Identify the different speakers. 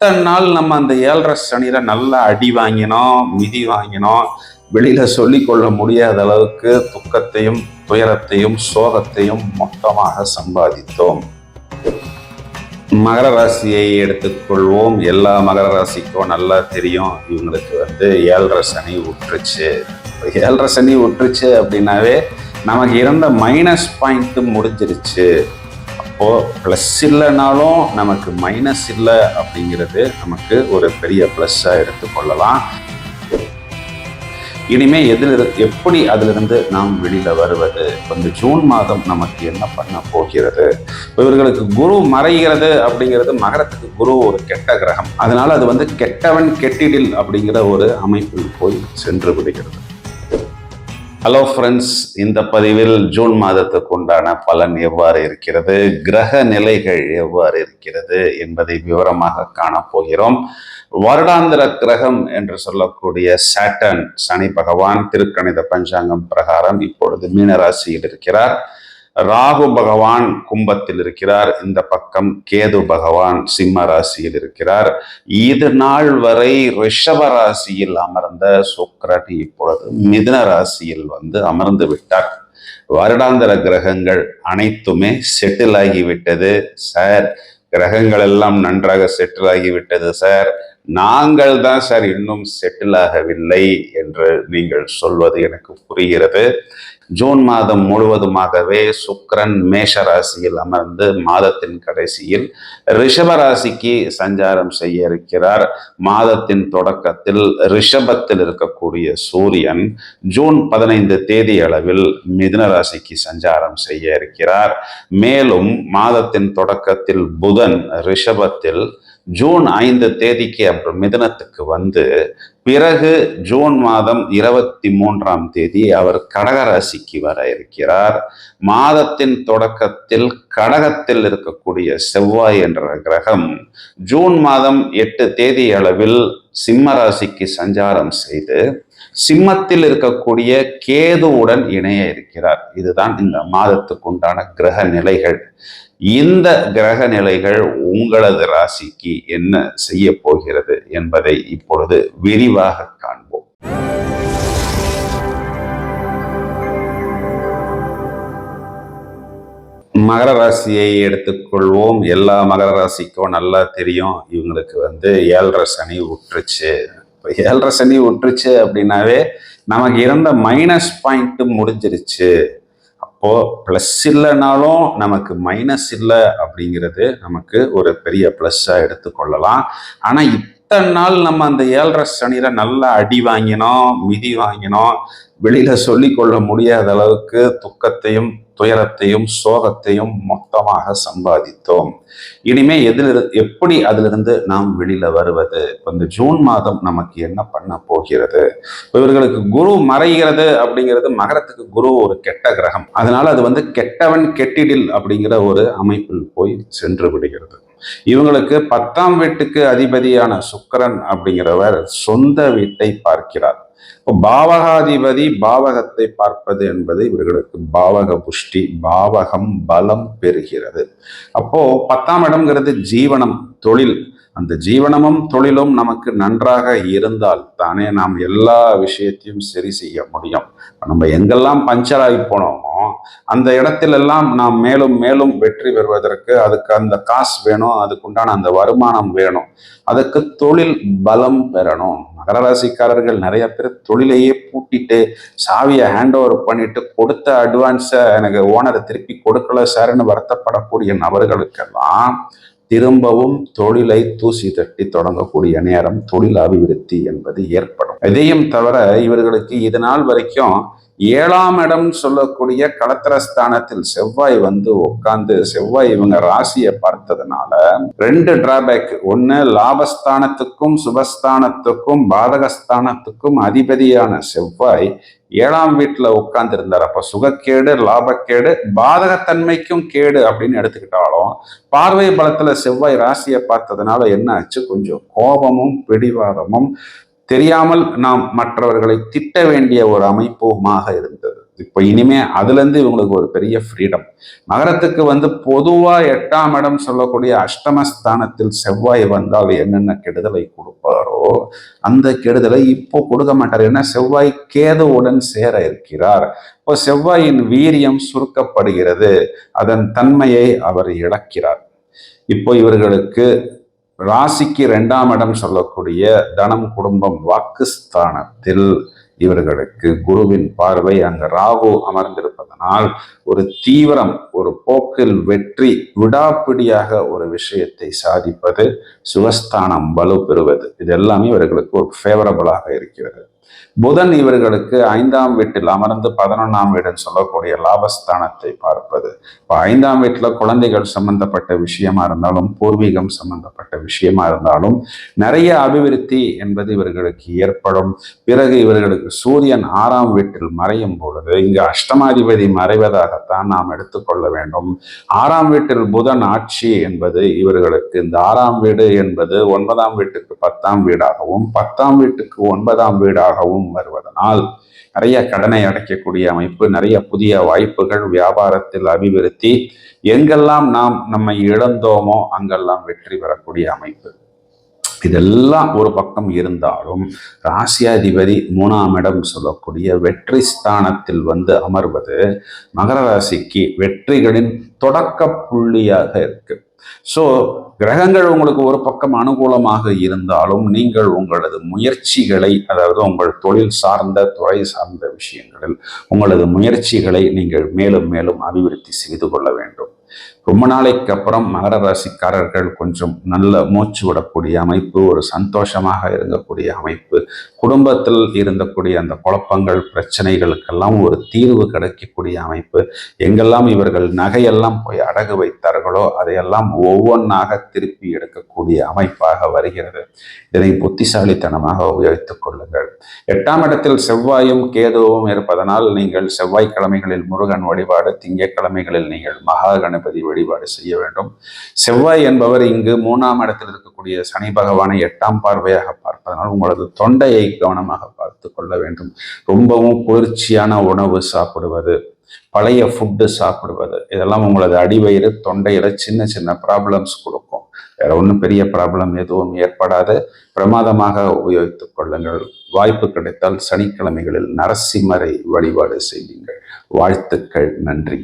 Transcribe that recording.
Speaker 1: இத்தனை நாள் நம்ம அந்த ஏழரை சனியில நல்லா அடி வாங்கினோம் மிதி வாங்கினோம். வெளியில சொல்லிக்கொள்ள முடியாத அளவுக்கு துக்கத்தையும் துயரத்தையும் சோகத்தையும் மொத்தமாக சம்பாதித்தோம். மகர ராசியை எடுத்துக்கொள்வோம் எல்லா மகர ராசிக்கும் நல்லா தெரியும். இவங்களுக்கு வந்து ஏழரை சனி விட்டுருச்சு ஏழரை சனி விட்டுருச்சு அப்படின்னாவே நமக்கு இருந்த மைனஸ் பாயிண்ட்டும் முடிஞ்சிருச்சு. இப்போது ப்ளஸ் இல்லைனாலும் நமக்கு மைனஸ் இல்லை அப்படிங்கிறது நமக்கு ஒரு பெரிய ப்ளஸ்ஸாக எடுத்துக்கொள்ளலாம் இனிமே எதில் எப்படி அதிலிருந்து நாம் வெளியில் வருவது? இந்த ஜூன் மாதம் நமக்கு என்ன பண்ண போகிறது? இவர்களுக்கு குரு மறைகிறது அப்படிங்கிறது மகரத்துக்கு குரு ஒரு கெட்ட கிரகம். அதனால் அது வந்து கெட்டவன் கெட்டிடில் அப்படிங்கிற ஒரு அமைப்பில் போய் சென்று விடுகிறது. ஹலோ ஃப்ரெண்ட்ஸ் இந்த பதிவில் ஜூன் மாதத்துக்கு உண்டான பலன் எவ்வாறு இருக்கிறது? கிரக நிலைகள் எவ்வாறு இருக்கிறது என்பதை விவரமாக காணப்போகிறோம் வருடாந்திர கிரகம் என்று சொல்லக்கூடிய சாட்டன் சனி பகவான் திருக்கணித பஞ்சாங்கம் பிரகாரம் இப்பொழுது மீனராசியில் இருக்கிறார். ராகு பகவான் கும்பத்தில் இருக்கிறார். இந்த பக்கம் கேது பகவான் சிம்ம ராசியில் இருக்கிறார். இது நாள் வரை ரிஷப ராசியில் அமர்ந்த சுக்கிரன் இப்பொழுது மிதுன ராசியில் வந்து அமர்ந்து விட்டார். வருடாந்திர கிரகங்கள் அனைத்துமே செட்டில் ஆகிவிட்டது சார் கிரகங்கள் எல்லாம் நன்றாக செட்டில் ஆகிவிட்டது சார் நாங்கள் தான் சார் இன்னும் செட்டில் ஆகவில்லை என்று நீங்கள் சொல்வது எனக்கு புரிகிறது. ஜூன் மாதம் முழுவதுமாகவே சுக்கரன் மேஷ ராசியில் அமர்ந்து மாதத்தின் கடைசியில் ரிஷப ராசிக்கு சஞ்சாரம் செய்ய இருக்கிறார். மாதத்தின் தொடக்கத்தில் ரிஷபத்தில் இருக்கக்கூடிய சூரியன் ஜூன் பதினைந்து தேதி அளவில் மிதுன ராசிக்கு சஞ்சாரம் செய்ய இருக்கிறார். மேலும் மாதத்தின் தொடக்கத்தில் புதன் ரிஷபத்தில் ஜூன் ஐந்து தேதிக்கு அப்புறம் மிதனத்துக்கு வந்து பிறகு ஜூன் மாதம் இருபத்தி மூன்றாம் தேதி அவர் கடகராசிக்கு வர இருக்கிறார். மாதத்தின் தொடக்கத்தில் கடகத்தில் இருக்கக்கூடிய செவ்வாய் என்ற கிரகம் ஜூன் மாதம் எட்டு தேதி அளவில் சிம்ம ராசிக்கு சஞ்சாரம் செய்து சிம்மத்தில் இருக்கக்கூடிய கேதுவுடன் இணைய இருக்கிறார். இதுதான் இந்த மாதத்துக்கு உண்டான கிரக நிலைகள். இந்த கிரக நிலைகள் உங்களது ராசிக்கு என்ன செய்ய போகிறது என்பதை இப்பொழுது விரிவாக காண்போம். மகர ராசியை எடுத்துக்கொள்வோம். எல்லா மகர ராசிக்கும் நல்லா தெரியும். இவங்களுக்கு வந்து ஏழரை சனி விட்டுருச்சு இப்போ ஏழரை சனி விட்டுருச்சு அப்படின்னாவே நமக்கு இருந்த மைனஸ் பாயிண்ட் முடிஞ்சிருச்சு. அப்போ ப்ளஸ் இல்லைனாலும் நமக்கு மைனஸ் இல்லை அப்படிங்கிறது நமக்கு ஒரு பெரிய ப்ளஸ்ஸாக எடுத்துக்கொள்ளலாம். ஆனால் இத்தனை நாள் நம்ம அந்த ஏழரை சனியில நல்லா அடி வாங்கினோம் மிதி வாங்கினோம் வெளியில சொல்லிக்கொள்ள முடியாத அளவுக்கு துக்கத்தையும் துயரத்தையும் சோகத்தையும் மொத்தமாக சம்பாதித்தோம். இனிமே எதில் எப்படி அதிலிருந்து நாம் வெளியில வருவது? இந்த ஜூன் மாதம் நமக்கு என்ன பண்ண போகிறது? இவர்களுக்கு குரு மறைகிறது அப்படிங்கிறது மகரத்துக்கு குரு ஒரு கெட்ட கிரகம். அதனால அது வந்து கெட்டவன் கெட்டிடில் அப்படிங்கிற ஒரு அமைப்பில் போய் சென்று விடுகிறது. இவங்களுக்கு பத்தாம் வீட்டுக்கு அதிபதியான சுக்கரன் அப்படிங்கிறவர் சொந்த வீட்டை பார்க்கிறார். இப்போ பாவகாதிபதி பாவகத்தை பார்ப்பது என்பது இவர்களுக்கு பாவக புஷ்டி பாவகம் பலம் பெறுகிறது. அப்போ பத்தாம் இடம்ங்கிறது ஜீவனம் தொழில். அந்த ஜீவனமும் தொழிலும் நமக்கு நன்றாக இருந்தால் தானே நாம் எல்லா விஷயத்தையும் சரி செய்ய முடியும். நம்ம எங்கெல்லாம் பஞ்சர் ஆகி போனோமோ அந்த இடத்திலெல்லாம் நாம் மேலும் மேலும் வெற்றி பெறுவதற்கு அதுக்கு அந்த காசு வேணும் அதுக்குண்டான அந்த வருமானம் வேணும். அதுக்கு தொழில் பலம் பெறணும். மகர ராசிக்காரர்கள் நிறைய பேர் தொழிலையே பூட்டிட்டு சாவியை ஹேண்ட் ஓவர் பண்ணிட்டு கொடுத்த அட்வான்ஸை எனக்கு ஓனரை திருப்பி கொடுக்கல சார்னு வருத்தப்படக்கூடிய நபர்களுக்கெல்லாம் திரும்பவும் தொழிலை தூசி தட்டி தொடங்கக்கூடிய நேரம் தொழில் அபிவிருத்தி என்பது ஏற்படும். இதையும் தவிர இவர்களுக்கு இது நாள் வரைக்கும் ஏழாம் இடம் சொல்லக்கூடிய களத்திரஸ்தானத்தில் செவ்வாய் வந்து உட்கார்ந்து செவ்வாய் இவங்க ராசியை பார்த்ததுனால ரெண்டு டிராபேக் ஒன்னு லாபஸ்தானத்துக்கும் சுபஸ்தானத்துக்கும் பாதகஸ்தானத்துக்கும் அதிபதியான செவ்வாய் ஏழாம் வீட்டில் உட்கார்ந்து இருந்தார் அப்போ சுகக்கேடு லாபக்கேடு பாதகத்தன்மைக்கும் கேடு அப்படின்னு எடுத்துக்கிட்டாலும் பார்வை பலத்தில் செவ்வாய் ராசியை பார்த்ததுனால என்ன ஆச்சு? கொஞ்சம் கோபமும் பிடிவாதமும் தெரியாமல் நாம் மற்றவர்களை திட்ட வேண்டிய ஒரு அமைப்புமாக இருந்தது. இப்போ இனிமே அதுலேருந்து இவங்களுக்கு ஒரு பெரிய ஃப்ரீடம் நகரத்துக்கு வந்து பொதுவாக எட்டாம் இடம் சொல்லக்கூடிய அஷ்டமஸ்தானத்தில் செவ்வாய் வந்தால் என்னென்ன கெடுதலை கொடுப்பாரோ அந்த கெடுதலை இப்போ கொடுக்க மாட்டார். ஏன்னா செவ்வாய் கேதுவுடன் சேர இருக்கிறார். இப்போ செவ்வாயின் வீரியம் சுருக்கப்படுகிறது. அதன் தன்மையை அவர் இழக்கிறார். இப்போ இவர்களுக்கு ராசிக்கு ரெண்டாம் இடம் சொல்லக்கூடிய தனம் குடும்பம் வாக்குஸ்தானத்தில் இவர்களுக்கு குருவின் பார்வை அங்கு ராகு அமர்ந்திருப்பதனால் ஒரு தீவிரம் ஒரு போக்கில் வெற்றி விடாப்பிடியாக ஒரு விஷயத்தை சாதிப்பது சுகஸ்தானம் வலு பெறுவது இது எல்லாமே இவர்களுக்கு ஒரு ஃபேவரபிளாக இருக்கிறது. புதன் இவர்களுக்கு ஐந்தாம் வீட்டில் அமர்ந்து பதினொன்றாம் வீடுன்னு சொல்லக்கூடிய லாபஸ்தானத்தை பார்ப்பது. இப்போ ஐந்தாம் வீட்டில் குழந்தைகள் சம்பந்தப்பட்ட விஷயமா இருந்தாலும் பூர்வீகம் சம்பந்தப்பட்ட விஷயமா இருந்தாலும் நிறைய அபிவிருத்தி என்பது இவர்களுக்கு ஏற்படும். பிறகு இவர்களுக்கு சூரியன் ஆறாம் வீட்டில் மறையும் பொழுது இங்கு அஷ்டமாதிபதி மறைவதாகத்தான் நாம் எடுத்துக்கொள்ள வேண்டும். ஆறாம் வீட்டில் புதன் ஆட்சி என்பது இவர்களுக்கு இந்த ஆறாம் வீடு என்பது ஒன்பதாம் வீட்டுக்கு பத்தாம் வீடாகவும் பத்தாம் வீட்டுக்கு ஒன்பதாம் வீடாகவும் வருவதனால் நிறைய கடனை அடைக்கக்கூடிய அமைப்பு நிறைய புதிய வாய்ப்புகள் வியாபாரத்தில் அபிவிருத்தி எங்கெல்லாம் நாம் நம்மை இழந்தோமோ அங்கெல்லாம் வெற்றி பெறக்கூடிய அமைப்பு. இதெல்லாம் ஒரு பக்கம் இருந்தாலும் ராசியாதிபதி மூணாம் இடம் சொல்லக்கூடிய வெற்றி ஸ்தானத்தில் வந்து அமர்வது மகர ராசிக்கு வெற்றிகளின் தொடக்க புள்ளியாக இருக்குது ஸோ கிரகங்கள் உங்களுக்கு ஒரு பக்கம் அனுகூலமாக இருந்தாலும் நீங்கள் உங்களது முயற்சிகளை அதாவது உங்கள் தொழில் சார்ந்த துறை சார்ந்த விஷயங்களில் உங்களது முயற்சிகளை நீங்கள் மேலும் மேலும் அபிவிருத்தி செய்து கொள்ள வேண்டும். ரொம்ப நாளைக்கு அப்புறம் மகர ராசிக்காரர்கள் கொஞ்சம் நல்ல மூச்சு விடக்கூடிய அமைப்பு ஒரு சந்தோஷமாக இருக்கக்கூடிய அமைப்பு குடும்பத்தில் இருந்தக்கூடிய அந்த குழப்பங்கள் பிரச்சனைகளுக்கெல்லாம் ஒரு தீர்வு கிடைக்கக்கூடிய அமைப்பு. எங்கெல்லாம் இவர்கள் நகையெல்லாம் போய் அடகு வைத்தார்களோ அதையெல்லாம் ஒவ்வொன்றாக திருப்பி எடுக்கக்கூடிய அமைப்பாக வருகிறது. இதனை புத்திசாலித்தனமாக உபயோகித்துக் கொள்ளுங்கள். எட்டாம் இடத்தில் செவ்வாயும் கேதுவும் இருப்பதனால் நீங்கள் செவ்வாய்க்கிழமைகளில் முருகன் வழிபாடு திங்கட்கிழமைகளில் நீங்கள் மகா கணபதி வழிபாடு செய்ய வேண்டும். செவ்வாய் என்பவர் இங்கு மூணாம் இடத்தில் இருக்கக்கூடிய சனி பகவானை எட்டாம் பார்வையாக பார்ப்பதனால் உங்களது தொண்டையை கவனமாக பார்த்து கொள்ள வேண்டும். ரொம்பவும் குளிர்ச்சியான உணவு சாப்பிடுவது பழைய ஃபுட்டு சாப்பிடுவது இதெல்லாம் உங்களது அடிவயிறு தொண்டையில சின்ன சின்ன ப்ராப்ளம்ஸ் கொடுக்கும். வேற ஒன்றும் பெரிய ப்ராப்ளம் எதுவும் ஏற்படாது. பிரமாதமாக உபயோகித்துக் கொள்ளுங்கள். வாய்ப்பு கிடைத்தால் சனிக்கிழமைகளில் நரசிம்மரை வழிபாடு செய்யுங்கள். வாழ்த்துக்கள். நன்றி.